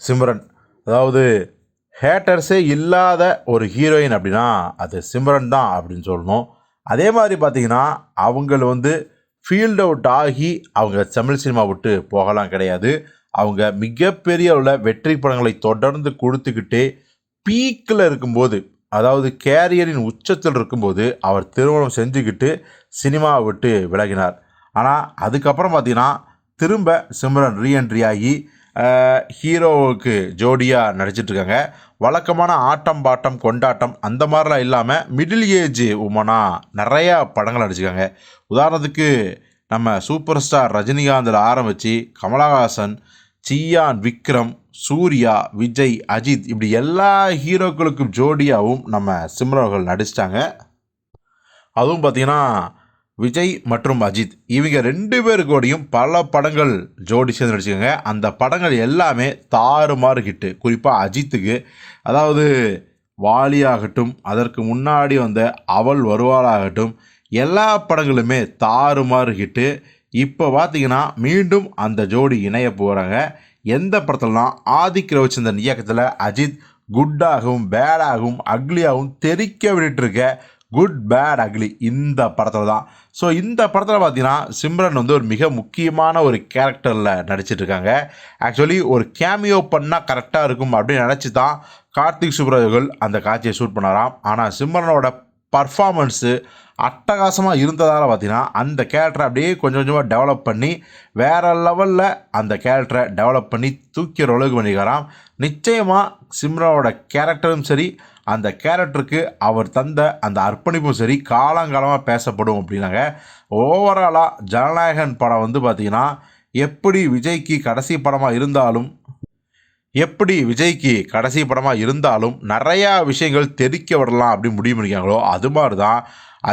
சிம்ரன். அதாவது ஹேட்டர்ஸே இல்லாத ஒரு ஹீரோயின் அப்படின்னா அது சிம்ரன் தான் அப்படின்னு சொல்லணும். அதே மாதிரி பார்த்தீங்கன்னா அவங்கள வந்து ஃபீல்ட் அவுட் ஆகி அவங்க தமிழ் சினிமா விட்டு போகலாம் கிடையாது. அவங்க மிகப்பெரிய அளவில் வெற்றி படங்களை தொடர்ந்து கொடுத்துக்கிட்டே பீக்கில் இருக்கும்போது அதாவது கேரியரின் உச்சத்தில் இருக்கும்போது அவர் திருமணம் செஞ்சுக்கிட்டு சினிமாவை விட்டு விலகினார். ஆனால் அதுக்கப்புறம் பார்த்தீங்கன்னா திரும்ப சிம்ரன் ரீஎன்ட்ரி ஆகி ஹீரோவுக்கு ஜோடியாக நடிச்சிட்ருக்காங்க. வழக்கமான ஆட்டம் பாட்டம் கொண்டாட்டம் அந்த மாதிரிலாம் இல்லாமல் மிடில் ஏஜ் உமனாக நிறையா படங்கள் நடிச்சிருக்காங்க. உதாரணத்துக்கு நம்ம சூப்பர் ஸ்டார் ரஜினிகாந்தில் ஆரம்பித்து கமலஹாசன் சியான் விக்ரம் சூர்யா விஜய் அஜித் இப்படி எல்லா ஹீரோக்களுக்கும் ஜோடியாகவும் நம்ம சிம்ரவர்கள் நடிச்சிட்டாங்க. அதுவும் பார்த்தீங்கன்னா விஜய் மற்றும் அஜித். இவங்க ரெண்டு பேரு கூடயும் பல படங்கள் ஜோடி சேர்ந்து நடிச்சுக்கோங்க அந்த படங்கள் எல்லாமே தாறுமாறு ஹிட்டு குறிப்பாக அஜித்துக்கு அதாவது வாலியாகட்டும் அதற்கு முன்னாடி வந்த அவள் வருவாளாகட்டும் எல்லா படங்களுமே தாறுமாறு ஹிட்டு இப்போ பார்த்தீங்கன்னா மீண்டும் அந்த ஜோடி இணைய போகிறாங்க எந்த படத்துலலாம் ஆதிக் ரவிச்சந்திரன் இயக்கத்தில் அஜித் குட்டாகவும் பேடாகவும் அக்லியாகவும் தெரிக்க விட்டுருக்க குட் பேட் அக்லி இந்த படத்தில் தான் ஸோ இந்த படத்தில் பார்த்தீங்கன்னா சிம்ரன் வந்து ஒரு மிக முக்கியமான ஒரு கேரக்டரில் நடிச்சிட்ருக்காங்க. ஆக்சுவலி ஒரு கேமியோ பண்ணால் கரெக்டாக இருக்கும் அப்படின்னு நினச்சி தான் கார்த்திக் சுப்ராஜர்கள் அந்த காட்சியை ஷூட் பண்ணாராம். ஆனால் சிம்ரனோட பர்ஃபார்மன்ஸு அட்டகாசமாக இருந்ததால் பார்த்தீங்கன்னா அந்த கேரக்டரை அப்படியே கொஞ்சம் கொஞ்சமாக டெவலப் பண்ணி வேறு லெவலில் அந்த கேரக்டரை டெவலப் பண்ணி தூக்கிற அளவுக்கு பண்ணிக்கிறான் நிச்சயமாக சிம்ரனோட கேரக்டரும் சரி அந்த கேரக்டருக்கு அவர் தந்த அந்த அர்ப்பணிப்பும் சரி காலங்காலமாக பேசப்படும் அப்படின்னாங்க. ஓவராலாக ஜனநாயகன் படம் வந்து பார்த்திங்கன்னா எப்படி விஜய்க்கு கடைசி படமாக இருந்தாலும் எப்படி விஜய்க்கு கடைசி படமாக இருந்தாலும் நிறையா விஷயங்கள் தெரிக்க விடலாம் அப்படின்னு முடிவு பண்ணிக்காங்களோ அது மாதிரி தான்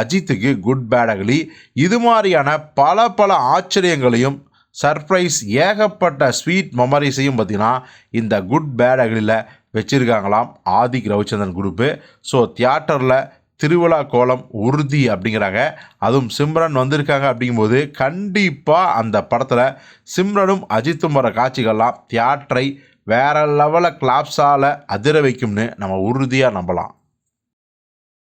அஜித்துக்கு குட் பேட் அகலி. இது மாதிரியான பல பல ஆச்சரியங்களையும் சர்ப்ரைஸ் ஏகப்பட்ட ஸ்வீட் மெமரிஸையும் பார்த்திங்கன்னா இந்த குட் பேட் அகலியில் வச்சுருக்காங்களாம். ஆதிக் ரவிச்சந்திரன் குரூப்பு ஸோ தியேட்டரில் திருவிழா கோலம் உறுதி அப்படிங்கிறாங்க. அதுவும் சிம்ரன் வந்திருக்காங்க அப்படிங்கும்போது கண்டிப்பாக அந்த படத்தில் சிம்ரனும் அஜித்தும் வர காட்சிகள்லாம் தியேட்டரை வேற லெவலில் கிளாப்ஸால் அதிர வைக்கும்னு நம்ம உறுதியாக நம்பலாம்.